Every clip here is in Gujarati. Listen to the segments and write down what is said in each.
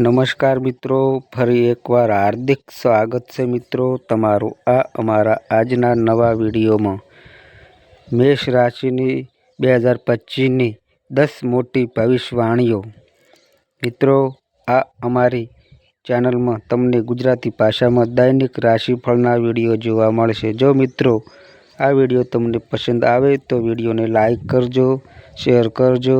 નમસ્કાર મિત્રો, ફરી એકવાર હાર્દિક સ્વાગત છે મિત્રો તમારું આ અમારા આજના નવા વિડીયોમાં. મેષ રાશિની બે હજાર પચીસની દસ મોટી ભવિષ્યવાણીઓ. મિત્રો, આ અમારી ચેનલમાં તમને ગુજરાતી ભાષામાં દૈનિક રાશિફળના વીડિયો જોવા મળશે. જો મિત્રો આ વીડિયો તમને પસંદ આવે તો વિડીયોને લાઈક કરજો, શેર કરજો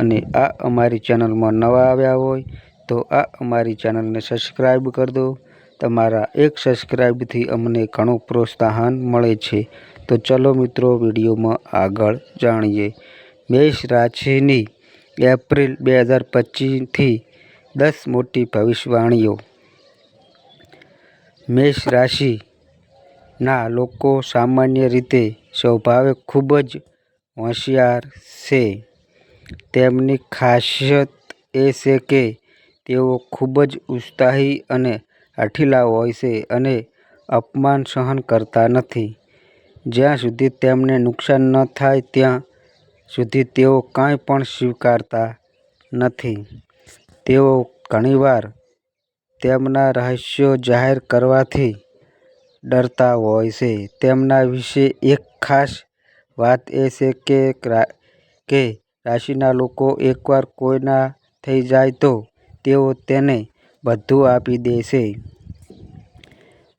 અને આ અમારી ચેનલમાં નવા આવ્યા હોય તો આ અમારી ચેનલને સબસ્ક્રાઈબ કરી દો. તમારા એક સબસ્ક્રાઈબથી અમને ઘણું પ્રોત્સાહન મળે છે. તો ચલો મિત્રો વિડીયોમાં આગળ જાણીએ. મેષ રાશિની એપ્રિલ બે હજાર પચીસથી દસ મોટી ભવિષ્યવાણીઓ. મેષ રાશિના લોકો સામાન્ય રીતે સ્વભાવે ખૂબ જ હોશિયાર છે. તેમની ખાસિયત એ છે કે તેઓ ખૂબ જ ઉત્સાહી અને હઠીલા હોય છે અને અપમાન સહન કરતા નથી. જ્યાં સુધી તેમને નુકસાન ન થાય, ત્યાં સુધી તેઓ કંઈ પણ સ્વીકારતા નથી. તેઓ ઘણીવાર તેમના રહસ્યો જાહેર કરવાથી ડરતા હોય છે. તેમના વિશે એક ખાસ વાત એ છે કે રાશિના લોકો એકવાર કોઈના થઈ જાય તો તેઓ તેને બધું આપી દે છે.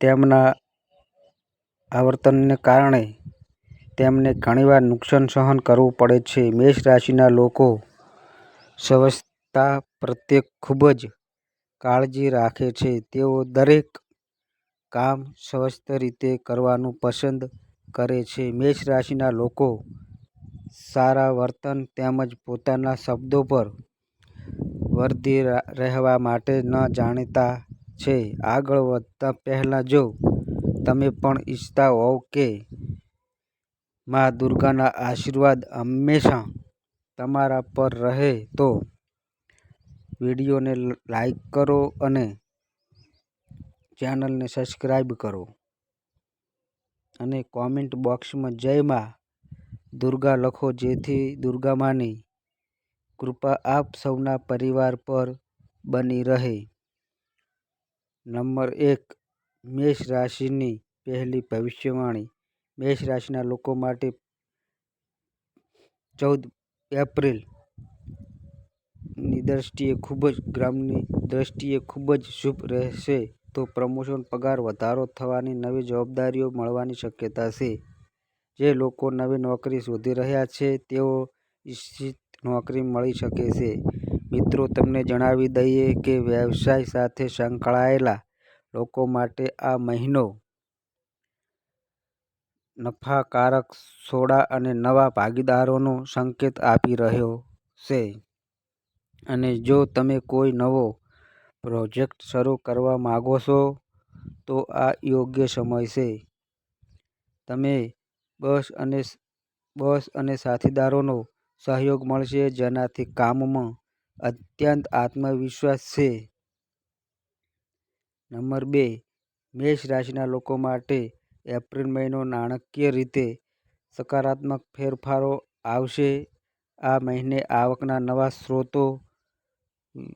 તેમના આવર્તનને કારણે તેમને ઘણીવાર નુકસાન સહન કરવું પડે છે. મેષ રાશિના લોકો સ્વચ્છતા પ્રત્યે ખૂબ જ કાળજી રાખે છે. તેઓ દરેક કામ સ્વસ્થ રીતે કરવાનું પસંદ કરે છે. મેષ રાશિના લોકો સારા વર્તન તેમજ પોતાના શબ્દો પર વરદી રહેવા માટે ન જાણીતા છે. આગળ વધતા પહેલાં જો તમે પણ ઈચ્છતા હોવ કે મા દુર્ગાના આશીર્વાદ હંમેશા તમારા પર રહે, તો વિડીયોને લાઈક કરો અને ચેનલને સબસ્ક્રાઈબ કરો. અને કોમેન્ટ બોક્સમાં જય મા દુર્ગા લખો જેથી દુર્ગામાની કૃપા આપ સૌના પરિવાર પર બની રહે. નંબર એક, મેષ રાશિની પહેલી ભવિષ્યવાણી. મેષ રાશિના લોકો માટે ચૌદ એપ્રિલની દ્રષ્ટિએ ખૂબ જ, ગ્રામની દ્રષ્ટિએ ખૂબ જ શુભ રહેશે તો પ્રમોશન પગાર વધારો થવાની નવી જવાબદારીઓ મળવાની શક્યતા છે. જે લોકો નવી નોકરી શોધી રહ્યા છે, તેઓ ઇચ્છિત નોકરી મળી શકે છે. મિત્રો, તમને જણાવી દઈએ કે વ્યવસાય સાથે સંકળાયેલા લોકો માટે આ મહિનો નફાકારક સોડા અને નવા ભાગીદારોનો સંકેત આપી રહ્યો છે. અને જો તમે કોઈ નવો પ્રોજેક્ટ શરૂ કરવા માગો છો, તો આ યોગ્ય સમય છે. તમે બસ અને બસ અને સાથીદારોનો સહયોગ મળશે, જેનાથી કામમાં અત્યંત આત્મવિશ્વાસ છે. નંબર બે, મેષ રાશિના લોકો માટે એપ્રિલ મહિનો નાણાકીય રીતે સકારાત્મક ફેરફારો આવશે. આ મહિને આવકના નવા સ્ત્રોતો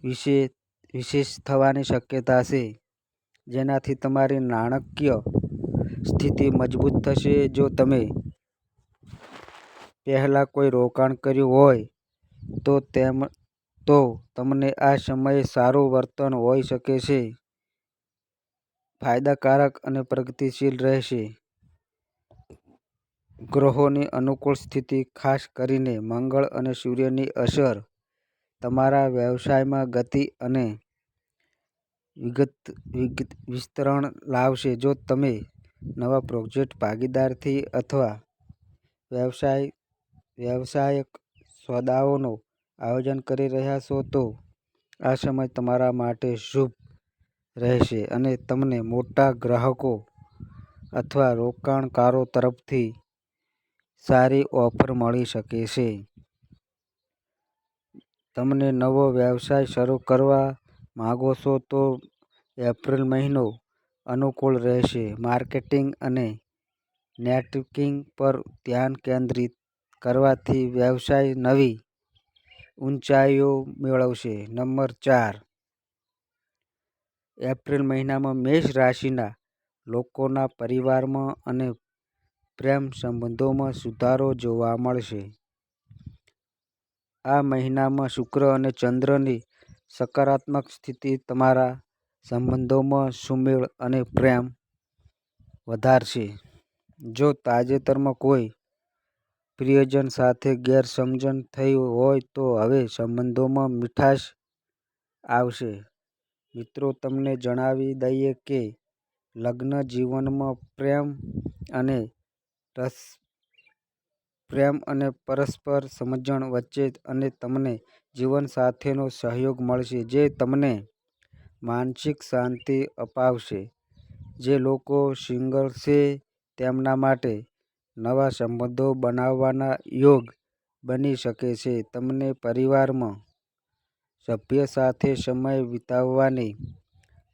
વિશે વિશેષ થવાની શક્યતા છે, જેનાથી તમારી નાણાકીય સ્થિતિ મજબૂત થશે. જો તમે પહેલાં કોઈ રોકાણ કર્યું હોય તો તેમ, તો તમને આ સમયે સારું વર્તન હોઈ શકે છે. ફાયદાકારક અને પ્રગતિશીલ રહેશે. ગ્રહોની અનુકૂળ સ્થિતિ ખાસ કરીને મંગળ અને સૂર્યની અસર, તમારા વ્યવસાયમાં ગતિ અને વિગત વિસ્તરણ લાવશે. જો તમે નવા પ્રોજેક્ટ ભાગીદારથી અથવા વ્યવસાય વ્યવસાયિક સોદાઓનું આયોજન કરી રહ્યા છો તો આ સમય તમારા માટે શુભ રહેશે અને તમને મોટા ગ્રાહકો અથવા રોકાણકારો તરફથી સારી ઓફર મળી શકે છે. તમને નવો વ્યવસાય શરૂ કરવા માગો છો તો એપ્રિલ મહિનો અનુકૂળ રહેશે. માર્કેટિંગ અને નેટવર્કિંગ પર ધ્યાન કેન્દ્રિત કરવાથી વ્યવસાય નવી ઊંચાઈઓ મેળવશે નંબર ચાર એપ્રિલ મહિનામાં મેષ રાશિના લોકોના પરિવારમાં અને પ્રેમ સંબંધોમાં સુધારો જોવા મળશે. આ મહિનામાં શુક્ર અને ચંદ્રની સકારાત્મક સ્થિતિ તમારા સંબંધોમાં સુમેળ અને પ્રેમ વધારશે. જો તાજેતરમાં કોઈ પ્રિયજન સાથે ગેરસમજણ થઈ હોય તો હવે સંબંધોમાં મીઠાશ આવશે. મિત્રો, તમને જણાવી દઈએ કે લગ્ન જીવનમાં પ્રેમ અને રસ, પ્રેમ અને પરસ્પર સમજણ વચ્ચે અને તમને જીવનસાથીનો સહયોગ મળશે, જે તમને માનસિક શાંતિ અપાવશે. જે લોકો સિંગલ છે તેમના માટે નવા સંબંધો બનાવવાના યોગ બની શકે છે. તમને પરિવારમાં સભ્ય સાથે સમય વિતાવવાની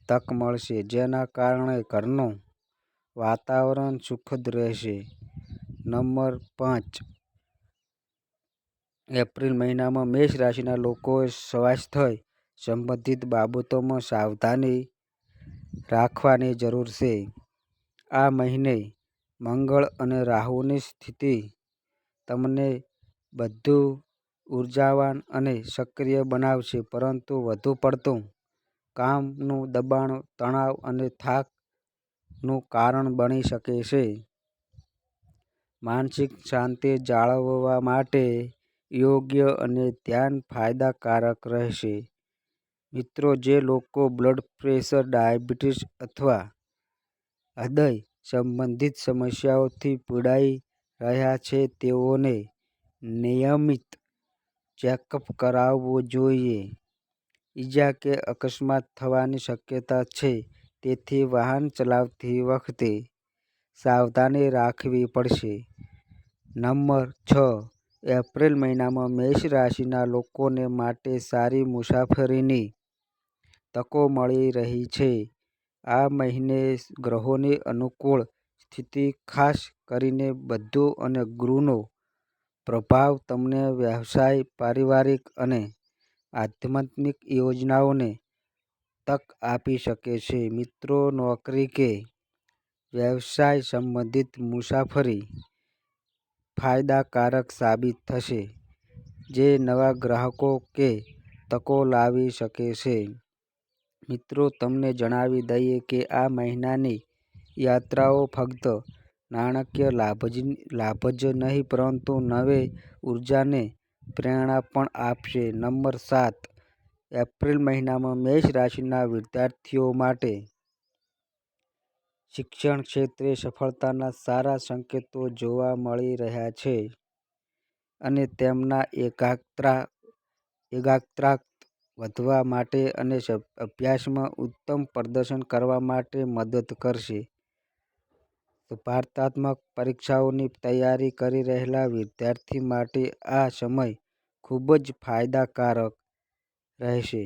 તક મળશે, જેના કારણે ઘરનું વાતાવરણ સુખદ રહેશે. નંબર પાંચ એપ્રિલ મહિનામાં મેષ રાશિના લોકોએ સ્વાસ્થ્ય સંબંધિત બાબતોમાં સાવધાની રાખવાની જરૂર છે. આ મહિને મંગળ અને રાહુની સ્થિતિ તમને બધું ઉર્જાવાન અને સક્રિય બનાવશે પરંતુ વધુ પડતું કામનું દબાણ તણાવ અને થાકનું કારણ બની શકે છે. માનસિક શાંતિ જાળવવા માટે યોગ્ય અને ધ્યાન ફાયદાકારક રહેશે. મિત્રો જે લોકો બ્લડ પ્રેશર, ડાયાબિટીસ અથવા હૃદય સંબંધિત સમસ્યાઓથી પીડાઈ રહ્યા છે, તેઓને નિયમિત ચેકઅપ કરાવવું જોઈએ. ઈજા કે અકસ્માત થવાની શક્યતા છે, તેથી વાહન ચલાવતી વખતે સાવધાની રાખવી પડશે. નંબર છ એપ્રિલ મહિનામાં મેષ રાશિના લોકોને માટે સારી મુસાફરીની તકો મળી રહી છે. આ મહિને ગ્રહોની અનુકૂળ સ્થિતિ ખાસ કરીને બધુ અને ગુરુનો પ્રભાવ તમને વ્યવસાય, પારિવારિક અને આધ્યાત્મિક યોજનાઓને તક આપી શકે છે. મિત્રો નોકરી કે વ્યવસાય સંબંધિત મુસાફરી ફાયદાકારક સાબિત થશે જે નવા ગ્રાહકો કે તકો લાવી શકે છે. મિત્રો, તમને જણાવી દઈએ કે આ મહિનાની યાત્રાઓ ફક્ત નાણાકીય લાભ જ નહીં, પરંતુ નવી ઉર્જાને પ્રેરણા પણ આપશે. નંબર સાત, એપ્રિલ મહિનામાં મેષ રાશિના વિદ્યાર્થીઓ માટે શિક્ષણ ક્ષેત્રે સફળતાના સારા સંકેતો જોવા મળી રહ્યા છે અને તેમના એકાગ્રતા વધવા માટે અને અભ્યાસમાં ઉત્તમ પ્રદર્શન કરવા માટે મદદ કરશે. સ્પર્ધાત્મક પરીક્ષાઓની તૈયારી કરી રહેલા વિદ્યાર્થી માટે આ સમય ખૂબ જ ફાયદાકારક રહેશે.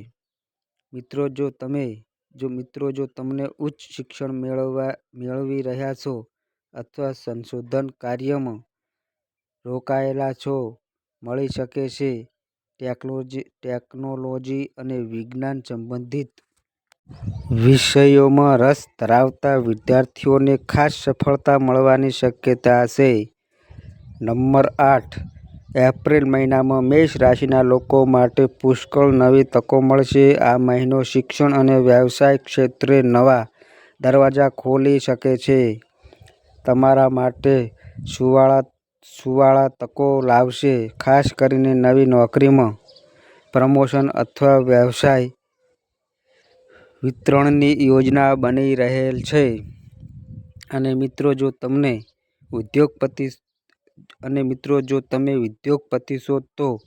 મિત્રો જો તમે ઉચ્ચ શિક્ષણ મેળવી રહ્યા છો અથવા સંશોધન કાર્યમાં રોકાયેલા છો, મળી શકે છે. ટેકનોલોજી અને વિજ્ઞાન સંબંધિત વિષયોમાં રસ ધરાવતા વિદ્યાર્થીઓને ખાસ સફળતા મળવાની શક્યતા છે. નંબર આઠ એપ્રિલ મહિનામાં મેષ રાશિના લોકો માટે પુષ્કળ નવી તકો મળશે. આ મહિનો શિક્ષણ અને વ્યવસાય ક્ષેત્રે નવા દરવાજા ખોલી શકે છે, તમારા માટે સુવર્ણ તકો લાવશે. ખાસ કરીને નવી નોકરીમાં પ્રમોશન અથવા વ્યવસાય વિતરણની યોજના બની રહેલ છે. અને મિત્રો, જો તમને ઉદ્યોગપતિ અને મિત્રો, જો તમે ઉદ્યોગપતિ છો, તો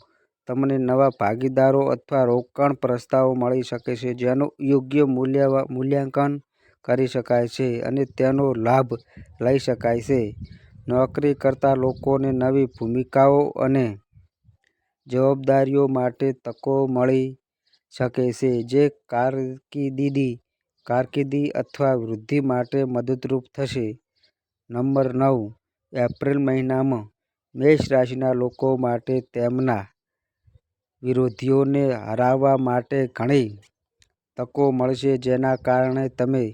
તમને નવા ભાગીદારો અથવા રોકાણ પ્રસ્તાવો મળી શકે છે, જેનું યોગ્ય મૂલ્ય મૂલ્યાંકન કરી શકાય છે અને તેનો લાભ લઈ શકાય છે. નોકરી કરતા લોકોને નવી ભૂમિકાઓ અને જવાબદારીઓ માટે તકો મળી શકે છે, જે કારકિર્દી અથવા વૃદ્ધિ માટે મદદરૂપ થશે. નંબર નવ એપ્રિલ મહિનામાં મેષ રાશિના લોકો માટે તેમના વિરોધીઓને હરાવવા માટે ઘણી તકો મળશે, જેના કારણે તમે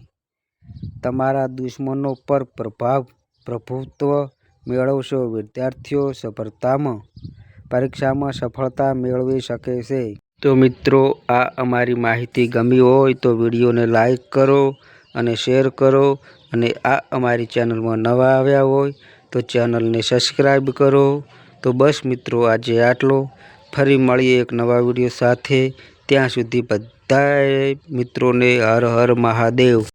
તમારા દુશ્મનો પર પ્રભાવ પ્રભુત્વ મેળવશો, વિદ્યાર્થીઓ સફળતામાં, પરીક્ષામાં સફળતા મેળવી શકે છે. તો મિત્રો, આ અમારી માહિતી ગમી હોય તો વિડીયોને લાઈક કરો અને શેર કરો અને આ અમારી ચેનલમાં નવા આવ્યા હોય તો ચેનલને સબસ્ક્રાઈબ કરો. તો બસ મિત્રો, આજે આટલો. ફરી મળીએ એક નવા વીડિયો સાથે. ત્યાં સુધી બધાએ મિત્રોને હર હર મહાદેવ.